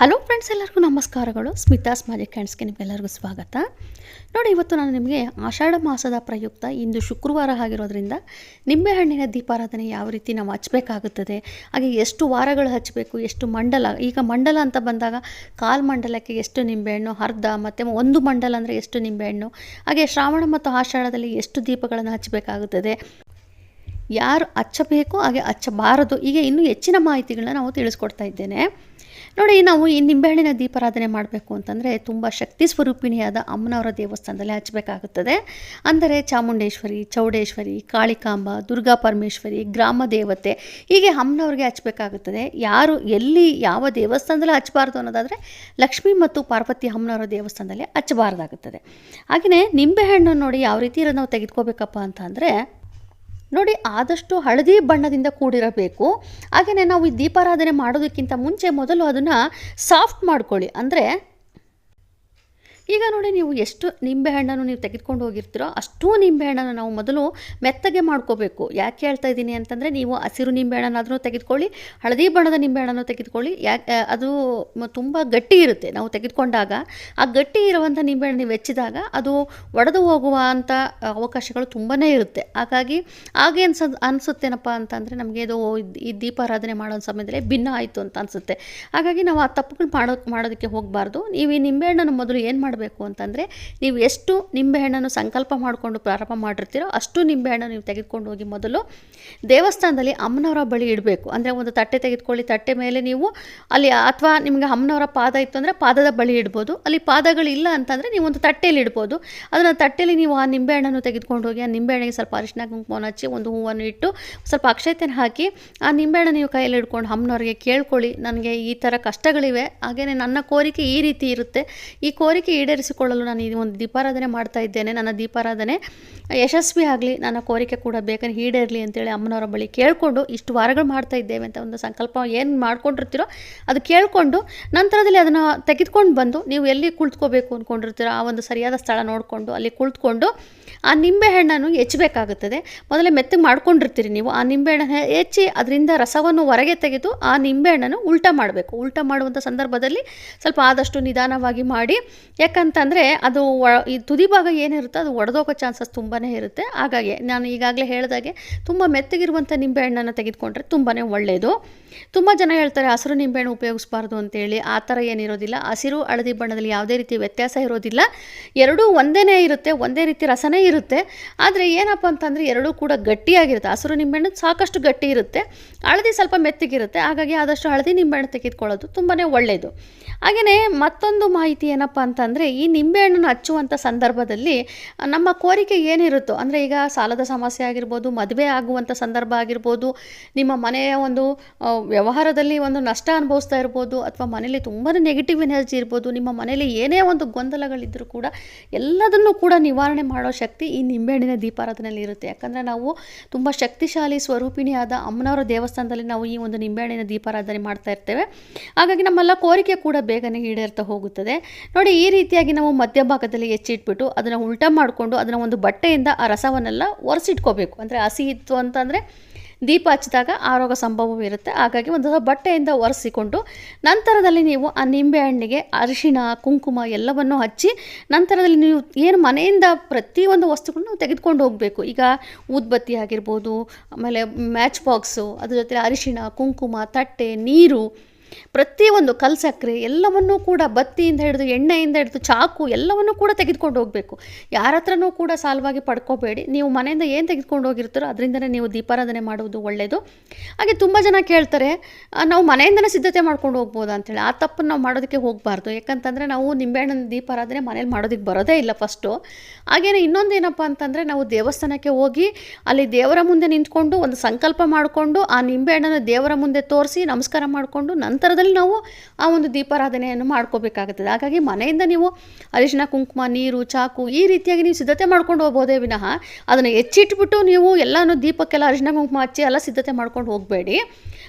Hello friends ಎಲ್ಲರಿಗೂ ನಮಸ್ಕಾರಗಳು. Smitha's magic ಹ್ಯಾಂಡ್ಸ್ಗೆ ನಿಮಗೆಲ್ಲರಿಗೂ ಸ್ವಾಗತ. ನೋಡಿ, ಇವತ್ತು ನಾನು ನಿಮಗೆ ಆಷಾಢ ಮಾಸದ ಪ್ರಯುಕ್ತ ಇಂದು ಶುಕ್ರವಾರ ಆಗಿರೋದ್ರಿಂದ ನಿಂಬೆಹಣ್ಣಿನ ದೀಪಾರಾಧನೆ ಯಾವ ರೀತಿ ನಾವು ಹಚ್ಚಬೇಕಾಗುತ್ತದೆ ಹಾಗೆ ಎಷ್ಟು ವಾರಗಳು ಹಚ್ಚಬೇಕು ಎಷ್ಟು ಮಂಡಲ, ಈಗ ಮಂಡಲ ಅಂತ ಬಂದಾಗ ಕಾಲ್ ಮಂಡಲಕ್ಕೆ ಎಷ್ಟು ನಿಂಬೆಹಣ್ಣು ಅರ್ಧ ಮತ್ತು ಒಂದು ಮಂಡಲ ಅಂದರೆ ಎಷ್ಟು ನಿಂಬೆಹಣ್ಣು ಹಾಗೆ ಶ್ರಾವಣ ಮತ್ತು ಆಷಾಢದಲ್ಲಿ ಎಷ್ಟು ದೀಪಗಳನ್ನು ಹಚ್ಚಬೇಕಾಗುತ್ತದೆ ಯಾರು ಹಚ್ಚಬೇಕು, ಹಾಗೆ ಹಚ್ಚಬಾರದು, ಹೀಗೆ ಇನ್ನೂ ಹೆಚ್ಚಿನ ಮಾಹಿತಿಗಳನ್ನ ನಾವು ತಿಳಿಸ್ಕೊಡ್ತಾ ಇದ್ದೇನೆ. ನೋಡಿ, ನಾವು ಈ ನಿಂಬೆಹಣ್ಣಿನ ದೀಪಾರಾಧನೆ ಮಾಡಬೇಕು ಅಂತಂದರೆ ತುಂಬ ಶಕ್ತಿ ಸ್ವರೂಪಿಣಿಯಾದ ಅಮ್ಮನವರ ದೇವಸ್ಥಾನದಲ್ಲಿ ಹಚ್ಚಬೇಕಾಗುತ್ತದೆ ಅಂದರೆ ಚಾಮುಂಡೇಶ್ವರಿ, ಚೌಡೇಶ್ವರಿ, ಕಾಳಿಕಾಂಬ, ದುರ್ಗಾ ಪರಮೇಶ್ವರಿ, ಗ್ರಾಮ ದೇವತೆ ಹೀಗೆ ಅಮ್ಮನವ್ರಿಗೆ ಹಚ್ಚಬೇಕಾಗುತ್ತದೆ ಯಾರು ಎಲ್ಲಿ ಯಾವ ದೇವಸ್ಥಾನದಲ್ಲಿ ಹಚ್ಚಬಾರ್ದು ಅನ್ನೋದಾದರೆ ಲಕ್ಷ್ಮಿ ಮತ್ತು ಪಾರ್ವತಿ ಅಮ್ಮನವರ ದೇವಸ್ಥಾನದಲ್ಲಿ ಹಚ್ಚಬಾರ್ದಾಗುತ್ತದೆ. ಹಾಗೆಯೇ ನಿಂಬೆಹಣ್ಣು ನೋಡಿ ಯಾವ ರೀತಿ ನಾವು ತೆಗೆದುಕೋಬೇಕಪ್ಪ ಅಂತ ಅಂದರೆ ನೋಡಿ, ಆದಷ್ಟು ಹಳದಿ ಬಣ್ಣದಿಂದ ಕೂಡಿರಬೇಕು. ಹಾಗೆಯೇ ನಾವು ಈ ದೀಪಾರಾಧನೆ ಮಾಡೋದಕ್ಕಿಂತ ಮುಂಚೆ ಮೊದಲು ಅದನ್ನು ಸಾಫ್ಟ್ ಮಾಡ್ಕೊಳ್ಳಿ. ಅಂದರೆ ಈಗ ನೋಡಿ ನೀವು ಎಷ್ಟು ನಿಂಬೆಹಣ್ಣನ್ನು ನೀವು ತೆಗೆದುಕೊಂಡು ಹೋಗಿರ್ತೀರೋ ಅಷ್ಟೂ ನಿಂಬೆಹಣ್ಣನ್ನು ನಾವು ಮೊದಲು ಮೆತ್ತಗೆ ಮಾಡ್ಕೋಬೇಕು. ಯಾಕೆ ಹೇಳ್ತಾ ಇದ್ದೀನಿ ಅಂತಂದರೆ ನೀವು ಹಸಿರು ನಿಂಬೆಹಣ್ಣನ್ನಾದರೂ ತೆಗೆದುಕೊಳ್ಳಿ, ಹಳದಿ ಬಣ್ಣದ ನಿಂಬೆಹಣ್ಣನ್ನು ತೆಗೆದುಕೊಳ್ಳಿ. ಯಾಕೆ ಅದು ತುಂಬ ಗಟ್ಟಿ ಇರುತ್ತೆ ನಾವು ತೆಗೆದುಕೊಂಡಾಗ. ಆ ಗಟ್ಟಿ ಇರುವಂಥ ನಿಂಬೆಹಣ್ಣು ನೀವು ಹೆಚ್ಚಿದಾಗ ಅದು ಒಡೆದು ಹೋಗುವಂಥ ಅವಕಾಶಗಳು ತುಂಬಾ ಇರುತ್ತೆ. ಹಾಗಾಗಿ ಹಾಗೆ ಅನ್ಸ, ಅನಿಸುತ್ತೇನಪ್ಪ ಅಂತಂದರೆ ನಮಗೆ ಇದು ಈ ದೀಪಾರಾಧನೆ ಮಾಡೋ ಸಮಯದಲ್ಲಿ ಭಿನ್ನ ಆಯಿತು ಅಂತ ಅನಿಸುತ್ತೆ. ಹಾಗಾಗಿ ನಾವು ಆ ತಪ್ಪುಗಳು ಮಾಡೋ, ಮಾಡೋದಕ್ಕೆ ಹೋಗಬಾರ್ದು. ನೀವು ಈ ನಿಂಬೆಹಣ್ಣನ್ನು ಮೊದಲು ಏನು ಮಾಡಬೇಕು? ಅಂತಂದರೆ ನೀವು ಎಷ್ಟು ನಿಂಬೆಹಣ್ಣನ್ನು ಸಂಕಲ್ಪ ಮಾಡಿಕೊಂಡು ಪ್ರಾರಂಭ ಮಾಡಿರ್ತೀರೋ ಅಷ್ಟು ನಿಂಬೆಹಣ್ಣು ನೀವು ತೆಗೆದುಕೊಂಡು ಹೋಗಿ ಮೊದಲು ದೇವಸ್ಥಾನದಲ್ಲಿ ಅಮ್ಮನವರ ಬಳಿ ಇಡಬೇಕು. ಅಂದರೆ ಒಂದು ತಟ್ಟೆ ತೆಗೆದುಕೊಳ್ಳಿ, ತಟ್ಟೆ ಮೇಲೆ ನೀವು ಅಲ್ಲಿ ಅಥವಾ ನಿಮಗೆ ಅಮ್ಮನವರ ಪಾದ ಇತ್ತು ಅಂದರೆ ಪಾದದ ಬಳಿ ಇಡ್ಬೋದು. ಅಲ್ಲಿ ಪಾದಗಳಿಲ್ಲ ಅಂತಂದರೆ ನೀವು ಒಂದು ತಟ್ಟೆಯಲ್ಲಿ ಇಡ್ಬೋದು. ಅದನ್ನು ತಟ್ಟೆಯಲ್ಲಿ ನೀವು ಆ ನಿಂಬೆಹಣ್ಣನ್ನು ತೆಗೆದುಕೊಂಡು ಹೋಗಿ ಆ ನಿಂಬೆಹಣ್ಣಿಗೆ ಸ್ವಲ್ಪ ಅರಿಶಿನ ಕುಂಕುಮನ ಹಚ್ಚಿ ಒಂದು ಹೂವನ್ನು ಇಟ್ಟು ಸ್ವಲ್ಪ ಅಕ್ಷತೆನ ಹಾಕಿ ಆ ನಿಂಬೆಹಣ್ಣು ನೀವು ಕೈಯಲ್ಲಿ ಹಿಡ್ಕೊಂಡು ಅಮ್ಮನವ್ರಿಗೆ ಕೇಳ್ಕೊಳ್ಳಿ, ನನಗೆ ಈ ಥರ ಕಷ್ಟಗಳಿವೆ ಹಾಗೆಯೇ ನನ್ನ ಕೋರಿಕೆ ಈ ರೀತಿ ಇರುತ್ತೆ. ಈ ಕೋರಿಕೆ ಈಡೇರಿಸಿಕೊಳ್ಳಲು ನಾನು ಈ ಒಂದು ದೀಪಾರಾಧನೆ ಮಾಡ್ತಾ ಇದ್ದೇನೆ. ನನ್ನ ದೀಪಾರಾಧನೆ ಯಶಸ್ವಿ ಆಗಲಿ, ನನ್ನ ಕೋರಿಕೆ ಕೂಡ ಬೇಕಂದ್ರೆ ಈಡೇರಲಿ ಅಂತೇಳಿ ಅಮ್ಮನವರ ಬಳಿ ಕೇಳಿಕೊಂಡು ಇಷ್ಟು ವಾರಗಳು ಮಾಡ್ತಾ ಇದ್ದೇವೆ ಅಂತ ಒಂದು ಸಂಕಲ್ಪ ಏನು ಮಾಡ್ಕೊಂಡಿರ್ತೀರೋ ಅದು ಕೇಳಿಕೊಂಡು ನಂತರದಲ್ಲಿ ಅದನ್ನು ತೆಗೆದುಕೊಂಡು ಬಂದು ನೀವು ಎಲ್ಲಿ ಕುಳಿತುಕೋಬೇಕು ಅಂದ್ಕೊಂಡಿರ್ತೀರೋ ಆ ಒಂದು ಸರಿಯಾದ ಸ್ಥಳ ನೋಡಿಕೊಂಡು ಅಲ್ಲಿ ಕುಳಿತುಕೊಂಡು ಆ ನಿಂಬೆಹಣ್ಣನ್ನು ಹೆಚ್ಚಬೇಕಾಗುತ್ತದೆ. ಮೊದಲೇ ಮೆತ್ತಗೆ ಮಾಡ್ಕೊಂಡಿರ್ತೀರಿ ನೀವು. ಆ ನಿಂಬೆಹಣ್ಣನ್ನು ಹೆಚ್ಚಿ ಅದರಿಂದ ರಸವನ್ನು ಹೊರಗೆ ತೆಗೆದು ಆ ನಿಂಬೆಹಣ್ಣನ್ನು ಉಲ್ಟಾ ಮಾಡಬೇಕು. ಉಲ್ಟಾ ಮಾಡುವಂಥ ಸಂದರ್ಭದಲ್ಲಿ ಸ್ವಲ್ಪ ಆದಷ್ಟು ನಿಧಾನವಾಗಿ ಮಾಡಿ ಯಾಕಂತಂದರೆ ಅದು ಈ ತುದಿ ಭಾಗ ಏನಿರುತ್ತೆ ಅದು ಒಡೆದೋಗೋ ಚಾನ್ಸಸ್ ತುಂಬಾ ಇರುತ್ತೆ. ಹಾಗಾಗಿ ನಾನು ಈಗಾಗಲೇ ಹೇಳಿದಾಗೆ ತುಂಬ ಮೆತ್ತಗಿರುವಂಥ ನಿಂಬೆಹಣ್ಣನ್ನು ತೆಗೆದುಕೊಂಡ್ರೆ ತುಂಬಾ ಒಳ್ಳೆಯದು ತುಂಬ ಜನ ಹೇಳ್ತಾರೆ ಹಸಿರು ನಿಂಬೆಹಣ್ಣು ಉಪಯೋಗಿಸ್ಬಾರ್ದು ಅಂತೇಳಿ. ಆ ಥರ ಏನಿರೋದಿಲ್ಲ. ಹಸಿರು ಹಳದಿ ಬಣ್ಣದಲ್ಲಿ ಯಾವುದೇ ರೀತಿ ವ್ಯತ್ಯಾಸ ಇರೋದಿಲ್ಲ. ಎರಡೂ ಒಂದೇ ಇರುತ್ತೆ, ಒಂದೇ ರೀತಿ ರಸನೇ ಇರುತ್ತೆ. ಆದರೆ ಏನಪ್ಪ ಅಂತಂದರೆ ಎರಡೂ ಕೂಡ ಗಟ್ಟಿಯಾಗಿರುತ್ತೆ. ಹಸಿರು ನಿಂಬೆಹಣ್ಣು ಸಾಕಷ್ಟು ಗಟ್ಟಿ ಇರುತ್ತೆ. ಹಳದಿ ಸ್ವಲ್ಪ ಮೆತ್ತಗಿರುತ್ತೆ. ಹಾಗಾಗಿ ಆದಷ್ಟು ಹಳದಿ ನಿಂಬೆಹಣ್ಣು ತೆಗೆದುಕೊಳ್ಳೋದು ತುಂಬಾ ಒಳ್ಳೆಯದು ಹಾಗೆಯೇ ಮತ್ತೊಂದು ಮಾಹಿತಿ ಏನಪ್ಪ ಅಂತಂದರೆ ಈ ನಿಂಬೆಹಣ್ಣನ್ನು ಹಚ್ಚುವಂಥ ಸಂದರ್ಭದಲ್ಲಿ ನಮ್ಮ ಕೋರಿಕೆ ಏನಿರುತ್ತೋ, ಅಂದರೆ ಈಗ ಸಾಲದ ಸಮಸ್ಯೆ ಆಗಿರ್ಬೋದು, ಮದುವೆ ಆಗುವಂಥ ಸಂದರ್ಭ ಆಗಿರ್ಬೋದು, ನಿಮ್ಮ ಮನೆಯ ಒಂದು ವ್ಯವಹಾರದಲ್ಲಿ ಒಂದು ನಷ್ಟ ಅನುಭವಿಸ್ತಾ ಇರ್ಬೋದು, ಅಥವಾ ಮನೇಲಿ ತುಂಬಾ ನೆಗೆಟಿವ್ ಎನರ್ಜಿ ಇರ್ಬೋದು, ನಿಮ್ಮ ಮನೇಲಿ ಏನೇ ಒಂದು ಗೊಂದಲಗಳಿದ್ದರೂ ಕೂಡ ಎಲ್ಲದನ್ನು ಕೂಡ ನಿವಾರಣೆ ಮಾಡೋ ಶಕ್ತಿ ಈ ನಿಂಬೆಹಣ್ಣಿನ ದೀಪಾರಾಧನೆಯಲ್ಲಿ ಇರುತ್ತೆ. ಯಾಕಂದರೆ ನಾವು ತುಂಬ ಶಕ್ತಿಶಾಲಿ ಸ್ವರೂಪಿಣಿಯಾದ ಅಮ್ಮನವರ ದೇವಸ್ಥಾನದಲ್ಲಿ ನಾವು ಈ ಒಂದು ನಿಂಬೆಹಣ್ಣಿನ ದೀಪಾರಾಧನೆ ಮಾಡ್ತಾ ಇರ್ತೇವೆ. ಹಾಗಾಗಿ ನಮ್ಮೆಲ್ಲ ಕೋರಿಕೆ ಕೂಡ ಬೇಗನೆ ಈಡೇರ್ತಾ ಹೋಗುತ್ತದೆ. ನೋಡಿ, ಈ ರೀತಿಯಾಗಿ ನಾವು ಮಧ್ಯಭಾಗದಲ್ಲಿ ಹೆಚ್ಚಿಟ್ಬಿಟ್ಟು ಅದನ್ನು ಉಲ್ಟ ಮಾಡಿಕೊಂಡು ಅದನ್ನು ಒಂದು ಬಟ್ಟೆಯಿಂದ ಆ ರಸವನ್ನೆಲ್ಲ ಒರೆಸಿಟ್ಕೋಬೇಕು. ಅಂದರೆ ಹಸಿ ಇತ್ತು ಅಂತಂದರೆ ದೀಪ ಹಚ್ಚಿದಾಗ ಆರೋಗ್ಯ ಸಂಭವವಿರುತ್ತೆ ಹಾಗಾಗಿ ಒಂದು ಬಟ್ಟೆಯಿಂದ ಒರೆಸಿಕೊಂಡು ನಂತರದಲ್ಲಿ ನೀವು ಆ ನಿಂಬೆ ಹಣ್ಣಿಗೆ ಅರಿಶಿಣ, ಕುಂಕುಮ ಎಲ್ಲವನ್ನು ಹಚ್ಚಿ ನಂತರದಲ್ಲಿ ನೀವು ಏನು ಮನೆಯಿಂದ ಪ್ರತಿಯೊಂದು ವಸ್ತುಗಳನ್ನು ತೆಗೆದುಕೊಂಡು ಹೋಗಬೇಕು. ಈಗ ಊದ್ಬತ್ತಿ ಆಗಿರ್ಬೋದು, ಆಮೇಲೆ ಮ್ಯಾಚ್ ಬಾಕ್ಸು, ಅದ್ರ ಜೊತೆ ಅರಿಶಿಣ, ಕುಂಕುಮ, ತಟ್ಟೆ, ನೀರು ಪ್ರತಿಯೊಂದು ಕಲ್ ಸಕ್ಕರೆ ಎಲ್ಲವನ್ನೂ ಕೂಡ ಬತ್ತಿಯಿಂದ ಹಿಡಿದು, ಎಣ್ಣೆಯಿಂದ ಹಿಡಿದು, ಚಾಕು ಎಲ್ಲವನ್ನೂ ಕೂಡ ತೆಗೆದುಕೊಂಡು ಹೋಗಬೇಕು. ಯಾರ ಹತ್ರನೂ ಕೂಡ ಸಾಲವಾಗಿ ಪಡ್ಕೋಬೇಡಿ. ನೀವು ಮನೆಯಿಂದ ಏನು ತೆಗೆದುಕೊಂಡು ಹೋಗಿರ್ತಾರೋ ಅದರಿಂದನೇ ನೀವು ದೀಪಾರಾಧನೆ ಮಾಡುವುದು ಒಳ್ಳೆಯದು ಹಾಗೆ ತುಂಬ ಜನ ಕೇಳ್ತಾರೆ ನಾವು ಮನೆಯಿಂದನೇ ಸಿದ್ಧತೆ ಮಾಡ್ಕೊಂಡು ಹೋಗ್ಬೋದು? ಅಂತೇಳಿ. ಆ ತಪ್ಪನ್ನು ನಾವು ಮಾಡೋದಕ್ಕೆ ಹೋಗಬಾರ್ದು. ಯಾಕಂತಂದರೆ ನಾವು ನಿಂಬೆಹಣ್ಣಿನ ದೀಪಾರಾಧನೆ ಮನೇಲಿ ಮಾಡೋದಕ್ಕೆ ಬರೋದೇ ಇಲ್ಲ ಫಸ್ಟು. ಹಾಗೇನೆ ಇನ್ನೊಂದು ಏನಪ್ಪ ಅಂತಂದರೆ, ನಾವು ದೇವಸ್ಥಾನಕ್ಕೆ ಹೋಗಿ ಅಲ್ಲಿ ದೇವರ ಮುಂದೆ ನಿಂತ್ಕೊಂಡು ಒಂದು ಸಂಕಲ್ಪ ಮಾಡಿಕೊಂಡು ಆ ನಿಂಬೆಹಣ್ಣನ್ನು ದೇವರ ಮುಂದೆ ತೋರಿಸಿ ನಮಸ್ಕಾರ ಮಾಡಿಕೊಂಡು ನಂತರದಲ್ಲಿ ನಾವು ಆ ಒಂದು ದೀಪಾರಾಧನೆಯನ್ನು ಮಾಡ್ಕೋಬೇಕಾಗುತ್ತದೆ. ಹಾಗಾಗಿ ಮನೆಯಿಂದ ನೀವು ಅರಿಶಿನ, ಕುಂಕುಮ, ನೀರು, ಚಾಕು ಈ ರೀತಿಯಾಗಿ ನೀವು ಸಿದ್ಧತೆ ಮಾಡ್ಕೊಂಡು ಹೋಗ್ಬೋದೇ ವಿನಃ ಅದನ್ನು ಹೆಚ್ಚಿಟ್ಬಿಟ್ಟು ನೀವು ಎಲ್ಲನೂ ದೀಪಕ್ಕೆಲ್ಲ ಅರಿಶಿನ, ಕುಂಕುಮ ಹಚ್ಚಿ ಎಲ್ಲ ಸಿದ್ಧತೆ ಮಾಡ್ಕೊಂಡು ಹೋಗಬೇಡಿ.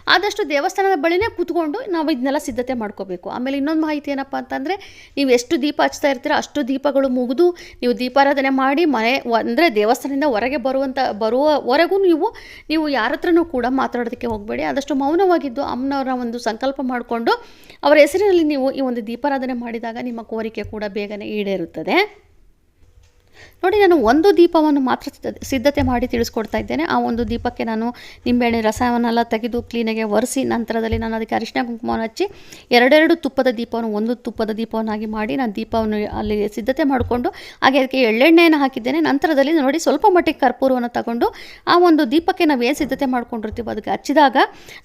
ಆದಷ್ಟು ದೇವಸ್ಥಾನದ ಬಳಿನೇ ಕೂತ್ಕೊಂಡು ನಾವು ಇದನ್ನೆಲ್ಲ ಸಿದ್ಧತೆ ಮಾಡ್ಕೋಬೇಕು. ಆಮೇಲೆ ಇನ್ನೊಂದು ಮಾಹಿತಿ ಏನಪ್ಪ ಅಂತಂದರೆ, ನೀವು ಎಷ್ಟು ದೀಪ ಹಚ್ತಾ ಇರ್ತೀರೋ ಅಷ್ಟು ದೀಪಗಳು ಮುಗಿದು ನೀವು ದೀಪಾರಾಧನೆ ಮಾಡಿ ಮನೆ ಅಂದರೆ ದೇವಸ್ಥಾನದಿಂದ ಹೊರಗೆ ಬರುವಂಥ ಬರುವವರೆಗೂ ನೀವು ನೀವು ಯಾರ ಹತ್ರನೂ ಕೂಡ ಮಾತಾಡೋದಕ್ಕೆ ಹೋಗಬೇಡಿ. ಆದಷ್ಟು ಮೌನವಾಗಿದ್ದು ಅಮ್ಮನವರ ಒಂದು ಸಂಕಲ್ಪ ಮಾಡಿಕೊಂಡು ಅವರ ಹೆಸರಿನಲ್ಲಿ ನೀವು ಈ ಒಂದು ದೀಪಾರಾಧನೆ ಮಾಡಿದಾಗ ನಿಮ್ಮ ಕೋರಿಕೆ ಕೂಡ ಬೇಗನೆ ಈಡೇರುತ್ತದೆ. ನೋಡಿ, ನಾನು ಒಂದು ದೀಪವನ್ನು ಮಾತ್ರ ಸಿದ್ಧ- ಸಿದ್ಧತೆ ಮಾಡಿ ತಿಳಿಸ್ಕೊಡ್ತಾ ಇದ್ದೇನೆ. ಆ ಒಂದು ದೀಪಕ್ಕೆ ನಾನು ನಿಂಬೆಹಣ್ಣೆ ರಸವನ್ನೆಲ್ಲ ತೆಗೆದು ಕ್ಲೀನಾಗಿ ಒರೆಸಿ ನಂತರದಲ್ಲಿ ನಾನು ಅದಕ್ಕೆ ಅರಿಶಿನ ಕುಂಕುಮವನ್ನು ಹಚ್ಚಿ ಎರಡೆರಡು ತುಪ್ಪದ ದೀಪವನ್ನು, ಒಂದು ತುಪ್ಪದ ದೀಪವನ್ನಾಗಿ ಮಾಡಿ ನಾನು ದೀಪವನ್ನು ಅಲ್ಲಿ ಸಿದ್ಧತೆ ಮಾಡಿಕೊಂಡು ಹಾಗೆ ಅದಕ್ಕೆ ಎಳ್ಳೆಣ್ಣೆಯನ್ನು ಹಾಕಿದ್ದೇನೆ. ನಂತರದಲ್ಲಿ ನೋಡಿ, ಸ್ವಲ್ಪ ಮಟ್ಟಿಗೆ ಕರ್ಪೂರವನ್ನು ತಗೊಂಡು ಆ ಒಂದು ದೀಪಕ್ಕೆ ನಾವು ಏನು ಸಿದ್ಧತೆ ಮಾಡ್ಕೊಂಡಿರ್ತೀವೋ ಅದಕ್ಕೆ ಹಚ್ಚಿದಾಗ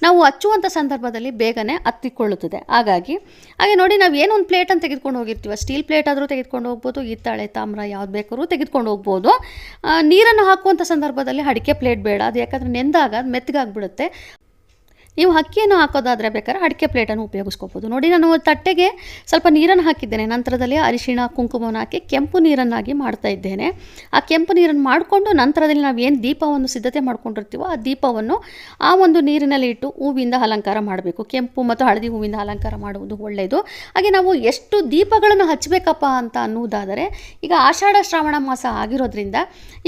ನಾವು ಹಚ್ಚುವಂಥ ಸಂದರ್ಭದಲ್ಲಿ ಬೇಗನೆ ಹತ್ತಿಕೊಳ್ಳುತ್ತದೆ. ಹಾಗಾಗಿ, ಹಾಗೆ ನೋಡಿ, ನಾವು ಏನೊಂದು ಪ್ಲೇಟನ್ನು ತೆಗೆದುಕೊಂಡು ಹೋಗಿರ್ತೀವಿ ಸ್ಟೀಲ್ ಪ್ಲೇಟ್ ಆದರೂ ತೆಗೆದುಕೊಂಡು ಹೋಗ್ಬೋದು, ಹಿತ್ತಾಳೆ ತಾಮ್ರ ಯಾವ್ದು ಬೇಕಾದ್ರೂ ತೆಗೆದುಕೊಂಡು ಹೋಗ್ಬೋದು. ನೀರನ್ನು ಹಾಕುವಂಥ ಸಂದರ್ಭದಲ್ಲಿ ಅಡಿಕೆ ಪ್ಲೇಟ್ ಬೇಡ. ಅದು ಯಾಕಂದರೆ ನೆಂದಾಗ ಮೆತ್ತಗಾಗ್ಬಿಡುತ್ತೆ. ನೀವು ಅಕ್ಕಿಯನ್ನು ಹಾಕೋದಾದರೆ ಬೇಕಾದ್ರೆ ಅಡಿಕೆ ಪ್ಲೇಟನ್ನು ಉಪಯೋಗಿಸ್ಕೋಬೋದು. ನೋಡಿ ನಾನು ತಟ್ಟೆಗೆ ಸ್ವಲ್ಪ ನೀರನ್ನು ಹಾಕಿದ್ದೇನೆ. ನಂತರದಲ್ಲಿ ಅರಿಶಿಣ, ಕುಂಕುಮವನ್ನು ಹಾಕಿ ಕೆಂಪು ನೀರನ್ನಾಗಿ ಮಾಡ್ತಾ ಇದ್ದೇನೆ. ಆ ಕೆಂಪು ನೀರನ್ನು ಮಾಡಿಕೊಂಡು ನಂತರದಲ್ಲಿ ನಾವು ಏನು ದೀಪವನ್ನು ಸಿದ್ಧತೆ ಮಾಡ್ಕೊಂಡಿರ್ತೀವೋ ಆ ದೀಪವನ್ನು ಆ ಒಂದು ನೀರಿನಲ್ಲಿ ಇಟ್ಟು ಹೂವಿಂದ ಅಲಂಕಾರ ಮಾಡಬೇಕು. ಕೆಂಪು ಮತ್ತು ಹಳದಿ ಹೂವಿಂದ ಅಲಂಕಾರ ಮಾಡುವುದು ಒಳ್ಳೆಯದು. ಹಾಗೆ ನಾವು ಎಷ್ಟು ದೀಪಗಳನ್ನು ಹಚ್ಚಬೇಕಪ್ಪ ಅಂತ ಅನ್ನುವುದಾದರೆ, ಈಗ ಆಷಾಢ ಶ್ರಾವಣ ಮಾಸ ಆಗಿರೋದ್ರಿಂದ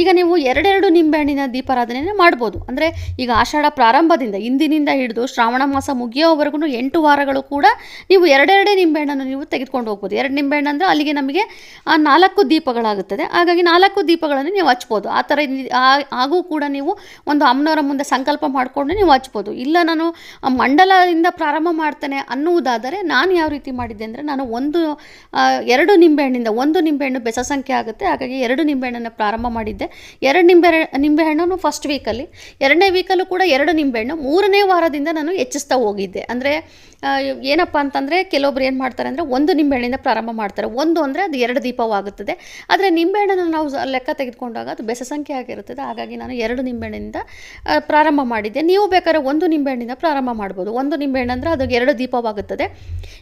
ಈಗ ನೀವು ಎರಡೆರಡು ನಿಂಬೆಹಣ್ಣಿನ ದೀಪಾರಾಧನೆಯನ್ನು ಮಾಡ್ಬೋದು. ಅಂದರೆ ಈಗ ಆಷಾಢ ಪ್ರಾರಂಭದಿಂದ ಇಂದಿನಿಂದ ಹಿಡಿದು ಶ್ರಾವಣ ಮಾಸ ಮುಗಿಯೋವರೆಗೂ ಎಂಟು ವಾರಗಳು ಕೂಡ ನೀವು ಎರಡೆರಡೇ ನಿಂಬೆಹಣ್ಣನ್ನು ನೀವು ತೆಗೆದುಕೊಂಡು ಹೋಗ್ಬೋದು. ಎರಡು ನಿಂಬೆಹಣ್ಣು ಅಂದರೆ ಅಲ್ಲಿಗೆ ನಮಗೆ ನಾಲ್ಕು ದೀಪಗಳಾಗುತ್ತದೆ. ಹಾಗಾಗಿ ನಾಲ್ಕು ದೀಪಗಳನ್ನು ನೀವು ಹಚ್ಬೋದು. ಆ ಥರ ಆಗೂ ಕೂಡ ನೀವು ಒಂದು ಅಮ್ಮನವರ ಮುಂದೆ ಸಂಕಲ್ಪ ಮಾಡಿಕೊಂಡು ನೀವು ಹಚ್ಬೋದು. ಇಲ್ಲ ನಾನು ಮಂಡಲದಿಂದ ಪ್ರಾರಂಭ ಮಾಡ್ತೇನೆ ಅನ್ನುವುದಾದರೆ ನಾನು ಯಾವ ರೀತಿ ಮಾಡಿದ್ದೆ ಅಂದರೆ ನಾನು ಒಂದು ಎರಡು ನಿಂಬೆಹಣ್ಣಿಂದ ಒಂದು ನಿಂಬೆಹಣ್ಣು ಬೆಸ ಸಂಖ್ಯೆ ಆಗುತ್ತೆ. ಹಾಗಾಗಿ ಎರಡು ನಿಂಬೆಹಣ್ಣನ್ನು ಪ್ರಾರಂಭ ಮಾಡಿದ್ದೆ. ಎರಡು ನಿಂಬೆ, ನಿಂಬೆಹಣ್ಣನ್ನು ಫಸ್ಟ್ ವೀಕಲ್ಲಿ ಎರಡನೇ ವೀಕಲ್ಲೂ ಕೂಡ ಎರಡು ನಿಂಬೆಹಣ್ಣು, ಮೂರನೇ ವಾರದಿಂದ ನಾನು ಹೆಚ್ಚಿಸ್ತಾ ಹೋಗಿದ್ದೆ. ಅಂದರೆ ಏನಪ್ಪ ಅಂತಂದರೆ ಕೆಲವೊಬ್ರು ಏನು ಮಾಡ್ತಾರೆ ಅಂದರೆ ಒಂದು ನಿಂಬೆಹಣ್ಣಿಂದ ಪ್ರಾರಂಭ ಮಾಡ್ತಾರೆ. ಒಂದು ಅಂದರೆ ಅದು ಎರಡು ದೀಪವಾಗುತ್ತದೆ. ಆದರೆ ನಿಂಬೆಹಣ್ಣನ್ನು ನಾವು ಲೆಕ್ಕ ತೆಗೆದುಕೊಂಡಾಗ ಅದು ಬೆಸ ಸಂಖ್ಯೆ ಆಗಿರುತ್ತದೆ. ಹಾಗಾಗಿ ನಾನು ಎರಡು ನಿಂಬೆಹಣ್ಣಿಂದ ಪ್ರಾರಂಭ ಮಾಡಿದ್ದೆ. ನೀವು ಬೇಕಾದ್ರೆ ಒಂದು ನಿಂಬೆಹಣ್ಣಿಂದ ಪ್ರಾರಂಭ ಮಾಡ್ಬೋದು. ಒಂದು ನಿಂಬೆಹಣ್ಣು ಅಂದರೆ ಅದು ಎರಡು ದೀಪವಾಗುತ್ತದೆ.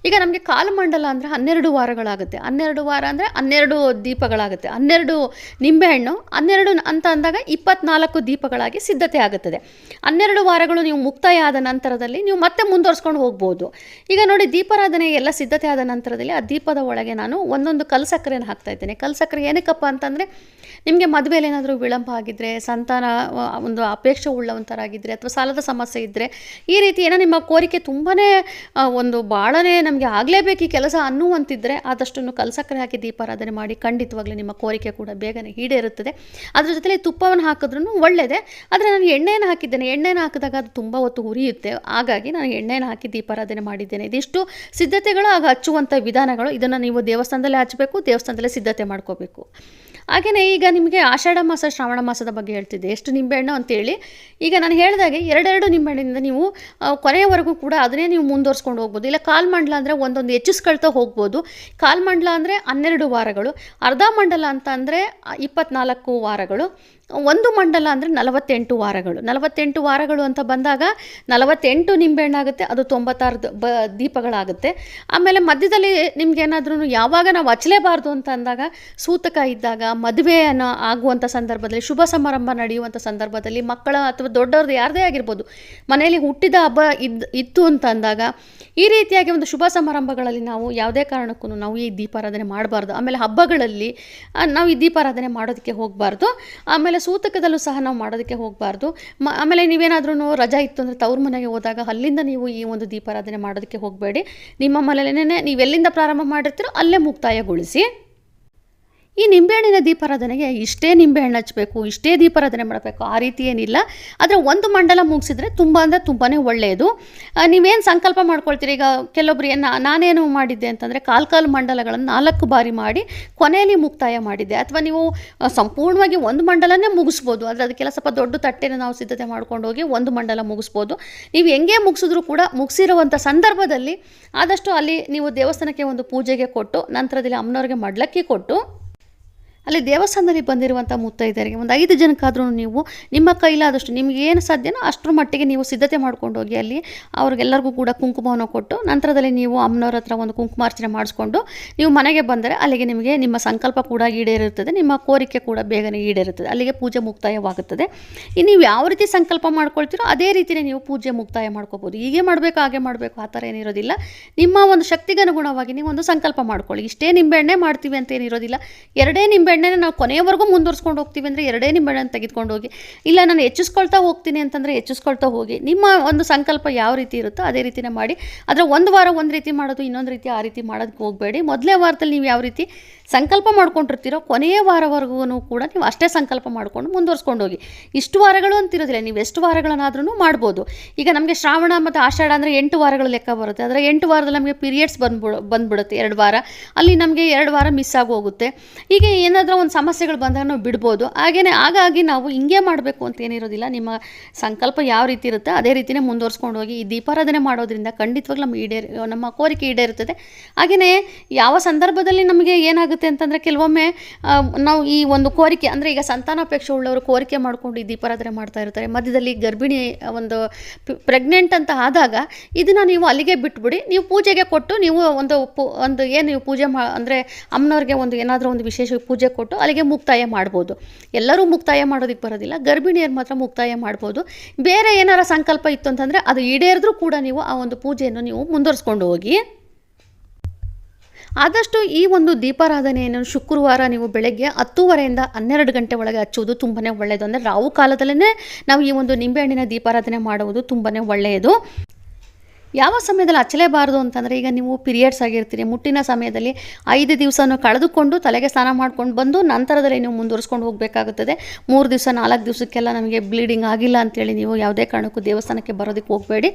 ಈಗ ನಮಗೆ ಕಾಲಮಂಡಲ ಅಂದರೆ ಹನ್ನೆರಡು ವಾರಗಳಾಗುತ್ತೆ. ಹನ್ನೆರಡು ವಾರ ಅಂದರೆ ಹನ್ನೆರಡು ದೀಪಗಳಾಗುತ್ತೆ. ಹನ್ನೆರಡು ನಿಂಬೆಹಣ್ಣು, ಹನ್ನೆರಡು ಅಂತ ಅಂದಾಗ ಇಪ್ಪತ್ನಾಲ್ಕು ದೀಪಗಳಾಗಿ ಸಿದ್ಧತೆ ಆಗುತ್ತದೆ. ಹನ್ನೆರಡು ವಾರಗಳು ನೀವು ಮುಕ್ತಾಯ ಆದ ನಂತರದಲ್ಲಿ ನೀವು ಮತ್ತೆ ಮುಂದುವರ್ಸ್ಕೊಂಡು ಹೋಗ್ಬೋದು. ಈಗ ನೋಡಿ, ದೀಪಾರಾಧನೆ ಎಲ್ಲ ಸಿದ್ಧತೆ ಆದ ನಂತರದಲ್ಲಿ ಆ ದೀಪದ ಒಳಗೆ ನಾನು ಒಂದೊಂದು ಕಲ್ಸಕ್ಕರೆಯನ್ನು ಹಾಕ್ತಾ ಇದ್ದೇನೆ. ಕಲ್ಸಕ್ಕರೆ ಏನಕ್ಕಪ್ಪ ಅಂತಂದರೆ ನಿಮಗೆ ಮದುವೆಯಲ್ಲಿ ಏನಾದರೂ ವಿಳಂಬ ಆಗಿದ್ದರೆ ಸಂತಾನ ಒಂದು ಅಪೇಕ್ಷೆ ಉಳ್ಳವಂಥರಾಗಿದ್ದರೆ ಅಥವಾ ಸಾಲದ ಸಮಸ್ಯೆ ಇದ್ದರೆ ಈ ರೀತಿ ಏನೋ ನಿಮ್ಮ ಕೋರಿಕೆ ತುಂಬಾ ಒಂದು ಭಾಳನೇ ನಮಗೆ ಆಗಲೇಬೇಕು ಈ ಕೆಲಸ ಅನ್ನುವಂತಿದ್ದರೆ ಆದಷ್ಟನ್ನು ಕಲ್ಸಕ್ಕರೆ ಹಾಕಿ ದೀಪಾರಾಧನೆ ಮಾಡಿ ಖಂಡಿತವಾಗ್ಲೂ ನಿಮ್ಮ ಕೋರಿಕೆ ಕೂಡ ಬೇಗನೆ ಈಡೇರುತ್ತದೆ. ಅದ್ರ ಜೊತೆಲಿ ತುಪ್ಪವನ್ನು ಹಾಕಿದ್ರೂ ಒಳ್ಳೆಯದೇ ಆದರೆ ನಾನು ಎಣ್ಣೆಯನ್ನು ಹಾಕಿದ್ದೇನೆ. ಎಣ್ಣೆಯನ್ನು ಹಾಕಿದಾಗ ಅದು ತುಂಬ ಹೊತ್ತು ಉರಿಯುತ್ತೆ. ಹಾಗಾಗಿ ನಾನು ಎಣ್ಣೆಯನ್ನು ಹಾಕಿ ದೀಪಾರಾಧನೆ ಮಾಡಿದ್ದೇನೆ. ಇದಿಷ್ಟು ಸಿದ್ಧತೆಗಳು ಆಗ ಹಚ್ಚುವಂಥ ವಿಧಾನಗಳು ಇದನ್ನು ನೀವು ದೇವಸ್ಥಾನದಲ್ಲೇ ಹಚ್ಚಬೇಕು ದೇವಸ್ಥಾನದಲ್ಲೇ ಸಿದ್ಧತೆ ಮಾಡ್ಕೋಬೇಕು. ಹಾಗೆಯೇ ಈಗ ನಿಮಗೆ ಆಷಾಢ ಮಾಸ, ಶ್ರಾವಣ ಮಾಸದ ಬಗ್ಗೆ ಹೇಳ್ತಿದ್ದೆ. ಎಷ್ಟು ನಿಂಬೆಹಣ್ಣು ಅಂತೇಳಿ. ಈಗ ನಾನು ಹೇಳಿದಾಗೆ ಎರಡೆರಡು ನಿಂಬೆಹಣ್ಣಿಂದ ನೀವು ಕೊನೆಯವರೆಗೂ ಕೂಡ ಅದನ್ನೇ ನೀವು ಮುಂದುವರ್ಸ್ಕೊಂಡು ಹೋಗ್ಬೋದು. ಇಲ್ಲ, ಕಾಲ್ಮಂಡಲ ಅಂದರೆ ಒಂದೊಂದು ಹೆಚ್ಚಿಸ್ಕೊಳ್ತಾ ಹೋಗ್ಬೋದು. ಕಾಲ್ಮಂಡಲ ಅಂದರೆ ಹನ್ನೆರಡು ವಾರಗಳು. ಅರ್ಧ ಮಂಡಲ ಅಂತ ಅಂದರೆ ಇಪ್ಪತ್ನಾಲ್ಕು ವಾರಗಳು. ಒಂದು ಮಂಡಲ ಅಂದರೆ ನಲವತ್ತೆಂಟು ವಾರಗಳು. ನಲವತ್ತೆಂಟು ವಾರಗಳು ಅಂತ ಬಂದಾಗ ನಲವತ್ತೆಂಟು ನಿಂಬೆಹಣ್ಣಾಗುತ್ತೆ ಅದು ತೊಂಬತ್ತಾರು ಬ ದೀಪಗಳಾಗುತ್ತೆ. ಆಮೇಲೆ ಮಧ್ಯದಲ್ಲಿ ನಿಮ್ಗೆ ಏನಾದ್ರೂ ಯಾವಾಗ ನಾವು ಹಚ್ಚಲೇಬಾರ್ದು ಅಂತ ಅಂದಾಗ ಸೂತಕ ಇದ್ದಾಗ ಮದುವೆಯನ್ನು ಆಗುವಂಥ ಸಂದರ್ಭದಲ್ಲಿ, ಶುಭ ಸಮಾರಂಭ ನಡೆಯುವಂಥ ಸಂದರ್ಭದಲ್ಲಿ ಮಕ್ಕಳ ಅಥವಾ ದೊಡ್ಡವ್ರದ್ದು ಯಾರದೇ ಆಗಿರ್ಬೋದು, ಮನೆಯಲ್ಲಿ ಹುಟ್ಟಿದ ಹಬ್ಬ ಇದ್ದು ಇತ್ತು ಅಂತ ಅಂದಾಗ ಈ ರೀತಿಯಾಗಿ ಒಂದು ಶುಭ ಸಮಾರಂಭಗಳಲ್ಲಿ ನಾವು ಯಾವುದೇ ಕಾರಣಕ್ಕೂ ನಾವು ಈ ದೀಪಾರಾಧನೆ ಮಾಡಬಾರ್ದು. ಆಮೇಲೆ ಹಬ್ಬಗಳಲ್ಲಿ ನಾವು ಈ ದೀಪಾರಾಧನೆ ಮಾಡೋದಕ್ಕೆ ಹೋಗಬಾರ್ದು. ಆಮೇಲೆ ಸೂತಕದಲ್ಲೂ ಸಹ ನಾವು ಮಾಡೋದಕ್ಕೆ ಹೋಗಬಾರ್ದು. ಮ, ಆಮೇಲೆ ನೀವೇನಾದ್ರೂ ರಜಾ ಇತ್ತು ಅಂದರೆ ತವ್ರ ಮನೆಗೆ ಹೋದಾಗ ಅಲ್ಲಿಂದ ನೀವು ಈ ಒಂದು ದೀಪಾರಾಧನೆ ಮಾಡೋದಕ್ಕೆ ಹೋಗಬೇಡಿ. ನಿಮ್ಮ ಮನೆಯಲ್ಲೇ ನೀವು ಎಲ್ಲಿಂದ ಪ್ರಾರಂಭ ಮಾಡಿರ್ತೀರೋ ಅಲ್ಲೇ ಮುಕ್ತಾಯಗೊಳಿಸಿ. ಈ ನಿಂಬೆಹಣ್ಣಿನ ದೀಪಾರಾಧನೆಗೆ ಇಷ್ಟೇ ನಿಂಬೆಹಣ್ಣು ಹಚ್ಚಬೇಕು ಇಷ್ಟೇ ದೀಪಾರಾಧನೆ ಮಾಡಬೇಕು, ಆ ರೀತಿ ಏನಿಲ್ಲ. ಆದರೆ ಒಂದು ಮಂಡಲ ಮುಗಿಸಿದ್ರೆ ತುಂಬ ಅಂದರೆ ತುಂಬಾ ಒಳ್ಳೆಯದು. ನೀವೇನು ಸಂಕಲ್ಪ ಮಾಡ್ಕೊಳ್ತೀರಿ? ಈಗ ಕೆಲವೊಬ್ರು ಏನು ನಾನೇನು ಮಾಡಿದ್ದೆ ಅಂತಂದರೆ ಕಾಲು ಕಾಲು ಮಂಡಲಗಳನ್ನು ನಾಲ್ಕು ಬಾರಿ ಮಾಡಿ ಕೊನೆಯಲ್ಲಿ ಮುಕ್ತಾಯ ಮಾಡಿದ್ದೆ. ಅಥವಾ ನೀವು ಸಂಪೂರ್ಣವಾಗಿ ಒಂದು ಮಂಡಲನೇ ಮುಗಿಸ್ಬೋದು. ಆದರೆ ಅದಕ್ಕೆಲ್ಲ ಸ್ವಲ್ಪ ದೊಡ್ಡ ತಟ್ಟೆನ ನಾವು ಸಿದ್ಧತೆ ಮಾಡ್ಕೊಂಡು ಹೋಗಿ ಒಂದು ಮಂಡಲ ಮುಗಿಸ್ಬೋದು. ನೀವು ಹೆಂಗೆ ಮುಗಿಸಿದ್ರೂ ಕೂಡ ಮುಗಿಸಿರುವಂಥ ಸಂದರ್ಭದಲ್ಲಿ ಆದಷ್ಟು ಅಲ್ಲಿ ನೀವು ದೇವಸ್ಥಾನಕ್ಕೆ ಒಂದು ಪೂಜೆಗೆ ಕೊಟ್ಟು, ನಂತರದಲ್ಲಿ ಅಮ್ಮನವ್ರಿಗೆ ಮಡ್ಲಕ್ಕಿ ಕೊಟ್ಟು ಅಲ್ಲಿ ದೇವಸ್ಥಾನದಲ್ಲಿ ಬಂದಿರುವಂಥ ಮುತ್ತೈದರಿಗೆ ಒಂದು ಐದು ಜನಕ್ಕಾದ್ರೂ ನೀವು ನಿಮ್ಮ ಕೈಲಾದಷ್ಟು ನಿಮ್ಗೆ ಏನು ಸಾಧ್ಯನೋ ಅಷ್ಟರ ಮಟ್ಟಿಗೆ ನೀವು ಸಿದ್ಧತೆ ಮಾಡ್ಕೊಂಡು ಹೋಗಿ ಅಲ್ಲಿ ಅವ್ರಿಗೆಲ್ಲರಿಗೂ ಕೂಡ ಕುಂಕುಮವನ್ನು ಕೊಟ್ಟು ನಂತರದಲ್ಲಿ ನೀವು ಅಮ್ಮನವ್ರ ಹತ್ರ ಒಂದು ಕುಂಕುಮಾರ್ಚನೆ ಮಾಡಿಸ್ಕೊಂಡು ನೀವು ಮನೆಗೆ ಬಂದರೆ ಅಲ್ಲಿಗೆ ನಿಮಗೆ ನಿಮ್ಮ ಸಂಕಲ್ಪ ಕೂಡ ಈಡೇರಿರುತ್ತದೆ, ನಿಮ್ಮ ಕೋರಿಕೆ ಕೂಡ ಬೇಗನೆ ಈಡೇರುತ್ತದೆ, ಅಲ್ಲಿಗೆ ಪೂಜೆ ಮುಕ್ತಾಯವಾಗುತ್ತದೆ. ಇನ್ನು ನೀವು ಯಾವ ರೀತಿ ಸಂಕಲ್ಪ ಮಾಡ್ಕೊಳ್ತೀರೋ ಅದೇ ರೀತಿಯೇ ನೀವು ಪೂಜೆ ಮುಕ್ತಾಯ ಮಾಡ್ಕೋಬೋದು. ಹೀಗೆ ಮಾಡಬೇಕು, ಹಾಗೆ ಮಾಡಬೇಕು, ಆ ಥರ ಏನಿರೋದಿಲ್ಲ ನಿಮ್ಮ ಒಂದು ಶಕ್ತಿಗನುಗುಣವಾಗಿ ನೀವು ಒಂದು ಸಂಕಲ್ಪ ಮಾಡ್ಕೊಳ್ಳಿ. ಇಷ್ಟೇ ನಿಂಬೆಹಣ್ಣೆ ಮಾಡ್ತೀವಿ ಅಂತ ಏನಿರೋದಿಲ್ಲ ಎರಡೇ ನಿಂಬೆಹಣ್ಣೆ ನಾವು ಕೊನೆಯವರೆಗೂ ಮುಂದುವರ್ಸ್ಕೊಂಡು ಹೋಗ್ತೀವಿ ಅಂದರೆ ಎರಡೇ ನಿಂಬೆಹಣ್ಣನ್ನು ತೆಗೆದುಕೊಂಡು ಹೋಗಿ. ಇಲ್ಲ, ನಾನು ಹೆಚ್ಚಿಸ್ಕೊಳ್ತಾ ಹೋಗ್ತೀನಿ ಅಂತಂದರೆ ಹೆಚ್ಚಿಸ್ಕೊಳ್ತಾ ಹೋಗಿ. ನಿಮ್ಮ ಒಂದು ಸಂಕಲ್ಪ ಯಾವ ರೀತಿ ಇರುತ್ತೋ ಅದೇ ರೀತಿನೇ ಮಾಡಿ. ಆದರೆ ಒಂದು ವಾರ ಒಂದು ರೀತಿ ಮಾಡೋದು, ಇನ್ನೊಂದು ರೀತಿ ಆ ರೀತಿ ಮಾಡೋದಕ್ಕೆ ಹೋಗಬೇಡಿ. ಮೊದಲೇ ವಾರದಲ್ಲಿ ನೀವು ಯಾವ ರೀತಿ ಸಂಕಲ್ಪ ಮಾಡ್ಕೊಂಡಿರ್ತೀರೋ ಕೊನೆಯ ವಾರವರೆಗೂ ಕೂಡ ನೀವು ಅಷ್ಟೇ ಸಂಕಲ್ಪ ಮಾಡಿಕೊಂಡು ಮುಂದುವರ್ಸ್ಕೊಂಡು ಹೋಗಿ. ಇಷ್ಟು ವಾರಗಳು ಅಂತಿರೋದಿಲ್ಲ ನೀವು ಎಷ್ಟು ವಾರಗಳನ್ನಾದ್ರೂ ಮಾಡ್ಬೋದು. ಈಗ ನಮಗೆ ಶ್ರಾವಣ ಮತ್ತು ಆಷಾಢ ಅಂದರೆ ಎಂಟು ವಾರಗಳು ಲೆಕ್ಕ ಬರುತ್ತೆ. ಆದರೆ ಎಂಟು ವಾರದಲ್ಲಿ ನಮಗೆ ಪೀರಿಯಡ್ಸ್ ಬಂದ್ಬಿಡು, ಬಂದ್ಬಿಡುತ್ತೆ. ಎರಡು ವಾರ. ಅಲ್ಲಿ ನಮಗೆ ಎರಡು ವಾರ ಮಿಸ್ ಆಗಿ ಹೋಗುತ್ತೆ. ಹೀಗೆ ಏನಾದರೂ ಒಂದು ಸಮಸ್ಯೆಗಳು ಬಂದಾಗ ನಾವು ಬಿಡ್ಬೋದು. ಹಾಗೆಯೇ ಹಾಗಾಗಿ ನಾವು ಹಿಂಗೆ ಮಾಡಬೇಕು ಅಂತ ಏನಿರೋದಿಲ್ಲ ನಿಮ್ಮ ಸಂಕಲ್ಪ ಯಾವ ರೀತಿ ಇರುತ್ತೆ ಅದೇ ರೀತಿಯೇ ಮುಂದುವರ್ಸ್ಕೊಂಡು ಹೋಗಿ ಈ ದೀಪಾರಾಧನೆ ಮಾಡೋದ್ರಿಂದ ಖಂಡಿತವಾಗ್ಲೂ ನಮ್ಮ ಈಡೇರಿ ನಮ್ಮ ಕೋರಿಕೆ ಈಡೇರುತ್ತದೆ. ಹಾಗೆಯೇ ಯಾವ ಸಂದರ್ಭದಲ್ಲಿ ನಮಗೆ ಏನಾಗುತ್ತೆ ಅಂತಂದರೆ ಕೆಲವೊಮ್ಮೆ ನಾವು ಈ ಒಂದು ಕೋರಿಕೆ ಅಂದರೆ ಈಗ ಸಂತಾನಾಪೇಕ್ಷೆ ಉಳ್ಳವರು ಕೋರಿಕೆ ಮಾಡ್ಕೊಂಡು ಈ ದೀಪಾರಾಧನೆ ಮಾಡ್ತಾ ಇರ್ತಾರೆ. ಮಧ್ಯದಲ್ಲಿ ಗರ್ಭಿಣಿ ಒಂದು ಪ್ರೆಗ್ನೆಂಟ್ ಅಂತ ಆದಾಗ ಇದನ್ನು ನೀವು ಅಲ್ಲಿಗೆ ಬಿಟ್ಬಿಡಿ. ನೀವು ಪೂಜೆಗೆ ಕೊಟ್ಟು ನೀವು ಒಂದು ಒಂದು ಏನು ನೀವು ಪೂಜೆ ಮಾ, ಅಂದರೆ ಅಮ್ಮನವ್ರಿಗೆ ಒಂದು ಏನಾದರೂ ಒಂದು ವಿಶೇಷ ಪೂಜೆ ಕೊಟ್ಟು ಅಲ್ಲಿಗೆ ಮುಕ್ತಾಯ ಮಾಡ್ಬೋದು. ಎಲ್ಲರೂ ಮುಕ್ತಾಯ ಮಾಡೋದಕ್ಕೆ ಬರೋದಿಲ್ಲ, ಗರ್ಭಿಣಿಯರು ಮಾತ್ರ ಮುಕ್ತಾಯ ಮಾಡ್ಬೋದು. ಬೇರೆ ಏನಾರ ಸಂಕಲ್ಪ ಇತ್ತು ಅಂತಂದರೆ ಅದು ಈಡೇರಿದ್ರೂ ಕೂಡ ನೀವು ಆ ಒಂದು ಪೂಜೆಯನ್ನು ನೀವು ಮುಂದುವರಿಸ್ಕೊಂಡು ಹೋಗಿ. ಆದಷ್ಟು ಈ ಒಂದು ದೀಪಾರಾಧನೆಯನ್ನು ಶುಕ್ರವಾರ ನೀವು ಬೆಳಗ್ಗೆ ಹತ್ತೂವರೆಯಿಂದ ಹನ್ನೆರಡು ಗಂಟೆ ಒಳಗೆ ಹಚ್ಚುವುದು ತುಂಬಾ ಒಳ್ಳೆಯದು ಅಂದರೆ ರಾವು ಕಾಲದಲ್ಲೇ ನಾವು ಈ ಒಂದು ನಿಂಬೆಹಣ್ಣಿನ ದೀಪಾರಾಧನೆ ಮಾಡುವುದು ತುಂಬಾ ಒಳ್ಳೆಯದು ಯಾವ ಸಮಯದಲ್ಲಿ ಹಚ್ಚಲೇಬಾರದು ಅಂತಂದರೆ, ಈಗ ನೀವು ಪಿರಿಯಡ್ಸ್ ಆಗಿರ್ತೀರಿ, ಮುಟ್ಟಿನ ಸಮಯದಲ್ಲಿ ಐದು ದಿವಸನ ಕಳೆದುಕೊಂಡು ತಲೆಗೆ ಸ್ನಾನ ಮಾಡ್ಕೊಂಡು ಬಂದು ನಂತರದಲ್ಲಿ ನೀವು ಮುಂದುವರಿಸ್ಕೊಂಡು ಹೋಗಬೇಕಾಗುತ್ತದೆ. ಮೂರು ದಿವಸ, ನಾಲ್ಕು ದಿವಸಕ್ಕೆಲ್ಲ ನಮಗೆ ಬ್ಲೀಡಿಂಗ್ ಆಗಿಲ್ಲ ಅಂತೇಳಿ ನೀವು ಯಾವುದೇ ಕಾರಣಕ್ಕೂ ದೇವಸ್ಥಾನಕ್ಕೆ ಬರೋದಕ್ಕೆ ಹೋಗಬೇಡಿ.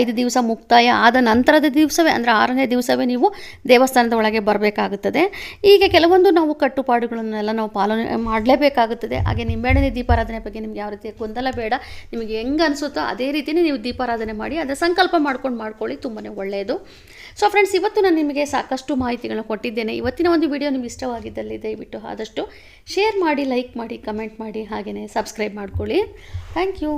ಐದು ದಿವಸ ಮುಕ್ತಾಯ ಆದ ನಂತರದ ದಿವಸವೇ, ಅಂದರೆ ಆರನೇ ದಿವಸವೇ ನೀವು ದೇವಸ್ಥಾನದ ಒಳಗೆ ಬರಬೇಕಾಗುತ್ತದೆ. ಹೀಗೆ ಕೆಲವೊಂದು ನಾವು ಕಟ್ಟುಪಾಡುಗಳನ್ನೆಲ್ಲ ನಾವು ಪಾಲನೆ ಮಾಡಲೇಬೇಕಾಗುತ್ತದೆ. ಹಾಗೆ ನಿಂಬೆಹಣ್ಣಿನ ದೀಪಾರಾಧನೆ ಬಗ್ಗೆ ನಿಮ್ಗೆ ಯಾವ ರೀತಿಯ ಗೊಂದಲ ಬೇಡ, ನಿಮಗೆ ಹೆಂಗೆ ಅನಿಸುತ್ತೋ ಅದೇ ರೀತಿಯೇ ನೀವು ದೀಪಾರಾಧನೆ ಮಾಡಿ ಅದರ ಸಂಕಲ್ಪ ಮಾಡ್ಕೊಂಡು ಮಾಡ್ಕೊಳ್ಳಿ ತುಂಬಾ ಒಳ್ಳೆಯದು. ಸೊ ಫ್ರೆಂಡ್ಸ್ ಇವತ್ತು ನಾನು ನಿಮಗೆ ಸಾಕಷ್ಟು ಮಾಹಿತಿಗಳನ್ನ ಕೊಟ್ಟಿದ್ದೇನೆ. ಇವತ್ತಿನ ಒಂದು ವಿಡಿಯೋ ನಿಮ್ಗೆ ಇಷ್ಟವಾಗಿದ್ದಲ್ಲಿ ದಯವಿಟ್ಟು ಆದಷ್ಟು ಶೇರ್ ಮಾಡಿ ಲೈಕ್ ಮಾಡಿ ಕಮೆಂಟ್ ಮಾಡಿ ಹಾಗೆಯೇ ಸಬ್ಸ್ಕ್ರೈಬ್ ಮಾಡ್ಕೊಳ್ಳಿ. Thank you